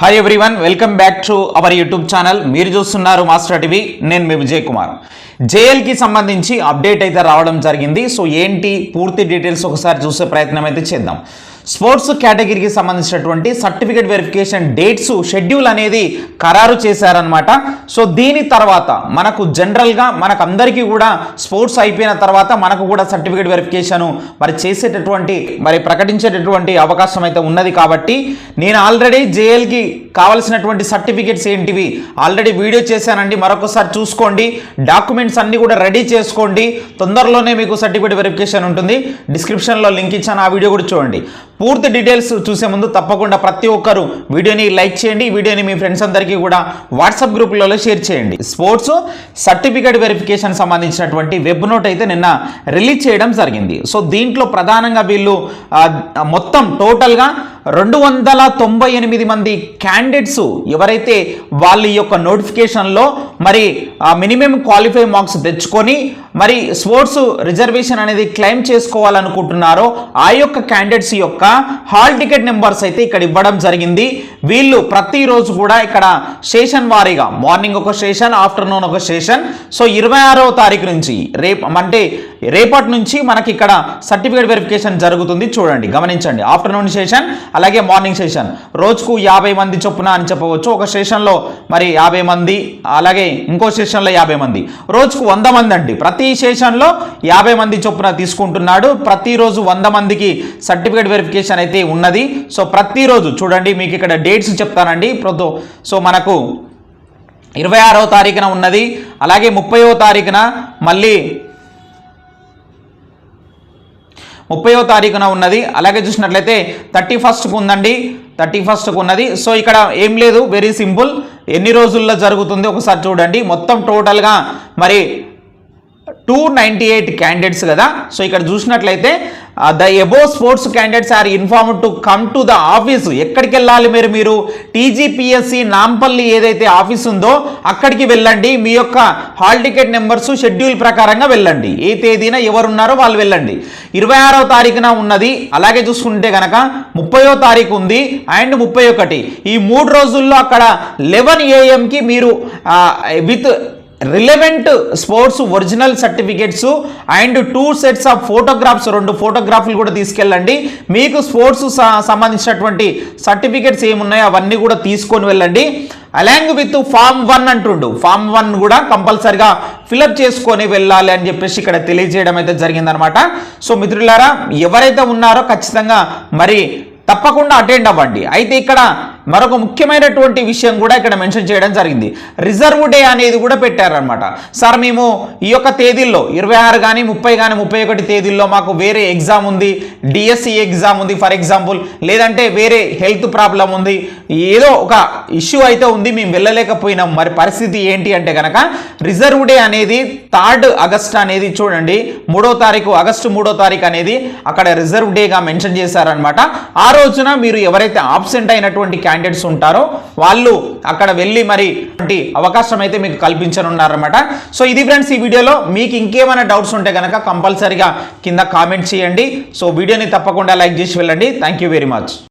Hi everyone welcome back to our YouTube channel మీరు చూస్తున్నారు master TV నేను మీ విజయ్ కుమార్ జేఎల్కి సంబంధించి అప్డేట్ అయితే రావడం జరిగింది. సో ఏంటి పూర్తి డీటెయిల్స్ ఒకసారి చూసే ప్రయత్నం అయితే చేద్దాం. స్పోర్ట్స్ కేటగిరీకి సంబంధించినటువంటి సర్టిఫికేట్ వెరిఫికేషన్ డేట్స్ షెడ్యూల్ అనేది ఖరారు చేశారనమాట సో దీని తర్వాత మనకు జనరల్గా మనకు అందరికీ కూడా స్పోర్ట్స్ అయిపోయిన తర్వాత మనకు కూడా సర్టిఫికేట్ వెరిఫికేషన్ మరి చేసేటటువంటి మరి ప్రకటించేటటువంటి అవకాశం అయితే ఉన్నది కాబట్టి నేను ఆల్రెడీ జేఎల్కి కావలసినటువంటి సర్టిఫికేట్స్ ఏంటివి ఆల్రెడీ వీడియో చేశానండి. మరొకసారి చూసుకోండి. డాక్యుమెంట్స్ అన్నీ కూడా రెడీ చేసుకోండి. తొందరలోనే మీకు సర్టిఫికేట్ వెరిఫికేషన్ ఉంటుంది. డిస్క్రిప్షన్లో లింక్ ఇచ్చాను. ఆ వీడియో కూడా చూడండి. పూర్తి డీటెయిల్స్ చూసే ముందు తప్పకుండా ప్రతి ఒక్కరు వీడియోని లైక్ చేయండి. ఈ వీడియోని మీ ఫ్రెండ్స్ అందరికీ కూడా వాట్సాప్ గ్రూపులలో షేర్ చేయండి. స్పోర్ట్స్ సర్టిఫికేట్ వెరిఫికేషన్ సంబంధించినటువంటి వెబ్ నోట్ అయితే నిన్న రిలీజ్ చేయడం జరిగింది. సో దీంట్లో ప్రధానంగా వీళ్ళు మొత్తం టోటల్గా రెండు వందల తొంభై ఎనిమిది మంది క్యాండిడేట్స్ ఎవరైతే వాళ్ళ యొక్క నోటిఫికేషన్లో మరి మినిమం క్వాలిఫై మార్క్స్ తెచ్చుకొని మరి స్పోర్ట్స్ రిజర్వేషన్ అనేది క్లెయిమ్ చేసుకోవాలనుకుంటున్నారో ఆ యొక్క క్యాండిడేట్స్ యొక్క హాల్ టికెట్ నెంబర్స్ అయితే ఇక్కడ ఇవ్వడం జరిగింది. వీళ్ళు ప్రతిరోజు కూడా ఇక్కడ స్టేషన్ వారీగా మార్నింగ్ ఒక స్టేషన్ ఆఫ్టర్నూన్ ఒక స్టేషన్. సో ఇరవై ఆరవ తారీఖు నుంచి రేపు అంటే రేపటి నుంచి మనకి ఇక్కడ సర్టిఫికేట్ వెరిఫికేషన్ జరుగుతుంది. చూడండి గమనించండి. ఆఫ్టర్నూన్ సెషన్ అలాగే మార్నింగ్ సెషన్ రోజుకు యాభై మంది చొప్పున అని చెప్పవచ్చు. ఒక సెషన్లో మరి యాభై మంది అలాగే ఇంకో సెషన్లో యాభై మంది. రోజుకు వంద మంది అండి. ప్రతి సెషన్లో యాభై మంది చొప్పున తీసుకుంటున్నాడు. ప్రతిరోజు వంద మందికి సర్టిఫికేట్ వెరిఫికేషన్ అయితే ఉన్నది. సో ప్రతిరోజు చూడండి మీకు ఇక్కడ డేట్స్ చెప్తానండి. ప్రొద్దు సో మనకు ఇరవై ఆరవ తారీఖున ఉన్నది. అలాగే ముప్పైవ తారీఖున మళ్ళీ ముప్పైవ తారీఖున ఉన్నది. అలాగే చూసినట్లయితే థర్టీ ఫస్ట్కు ఉందండి. థర్టీ ఫస్ట్కు ఉన్నది. సో ఇక్కడ ఏం లేదు. వెరీ సింపుల్ ఎన్ని రోజుల్లో జరుగుతుంది? ఒకసారి చూడండి. మొత్తం టోటల్గా మరి టూ నైంటీ ఎయిట్ క్యాండిడేట్స్ కదా. సో ఇక్కడ చూసినట్లయితే the above sports candidates are inform to come to the office ఎక్కడికి వెళ్ళాలి మీరు మీరు? టీజీపీఎస్సి నాంపల్లి ఏదైతే ఆఫీస్ ఉందో అక్కడికి వెళ్ళండి. మీ యొక్క హాల్ టికెట్ నెంబర్స్ షెడ్యూల్ ప్రకారంగా వెళ్ళండి. ఏ తేదీన ఎవరున్నారో వాళ్ళు వెళ్ళండి. ఇరవై ఆరో తారీఖున ఉన్నది. అలాగే చూసుకుంటే కనుక ముప్పయో తారీఖు ఉంది అండ్ ముప్పై ఒకటి. ఈ మూడు రోజుల్లో అక్కడ లెవెన్ ఏఎంకి మీరు uh, with relevant sports original certificates and two sets of photographs రెండు ఫోటోగ్రాఫ్లు కూడా తీసుకెళ్ళండి. మీకు స్పోర్ట్స్ సంబంధించినటువంటి సర్టిఫికేట్స్ ఏమున్నాయో అవన్నీ కూడా తీసుకొని వెళ్ళండి. అలాంగ్ విత్ ఫామ్ వన్ అంటుండు. ఫామ్ వన్ కూడా కంపల్సరిగా ఫిలప్ చేసుకొని వెళ్ళాలి అని చెప్పేసి ఇక్కడ తెలియజేయడం అయితే జరిగిందనమాట. సో మిత్రులారా ఎవరైతే ఉన్నారో ఖచ్చితంగా మరి తప్పకుండా అటెండ్ అవ్వండి. అయితే ఇక్కడ మరొక ముఖ్యమైనటువంటి విషయం కూడా ఇక్కడ మెన్షన్ చేయడం జరిగింది. రిజర్వ్ డే అనేది కూడా పెట్టారనమాట సార్ మేము ఈ యొక్క తేదీల్లో ఇరవై ఆరు కానీ ముప్పై కానీ ముప్పై ఒకటి తేదీల్లో మాకు వేరే ఎగ్జామ్ ఉంది. డిఎస్సి ఎగ్జామ్ ఉంది ఫర్ ఎగ్జాంపుల్. లేదంటే వేరే హెల్త్ ప్రాబ్లం ఉంది. ఏదో ఒక ఇష్యూ అయితే ఉంది మేము వెళ్ళలేకపోయినాం. మరి పరిస్థితి ఏంటి అంటే కనుక రిజర్వ్ డే అనేది థర్డ్ ఆగస్ట్ అనేది చూడండి. మూడో తారీఖు ఆగస్టు మూడో తారీఖు అనేది అక్కడ రిజర్వ్ డేగా మెన్షన్ చేశారనమాట ఆ రోజున మీరు ఎవరైతే ఆబ్సెంట్ అయినటువంటి క్యాండిడేట్స్ ఉంటారో వాళ్ళు అక్కడ వెళ్ళి మరి అటువంటి అవకాశం అయితే మీకు కల్పించనున్నారన్నమాట. సో ఇది ఫ్రెండ్స్ ఈ వీడియోలో. మీకు ఇంకేమైనా డౌట్స్ ఉంటే కనుక కంపల్సరీగా కింద కామెంట్ చేయండి. సో వీడియోని తప్పకుండా లైక్ చేసి వెళ్ళండి. Thank you very much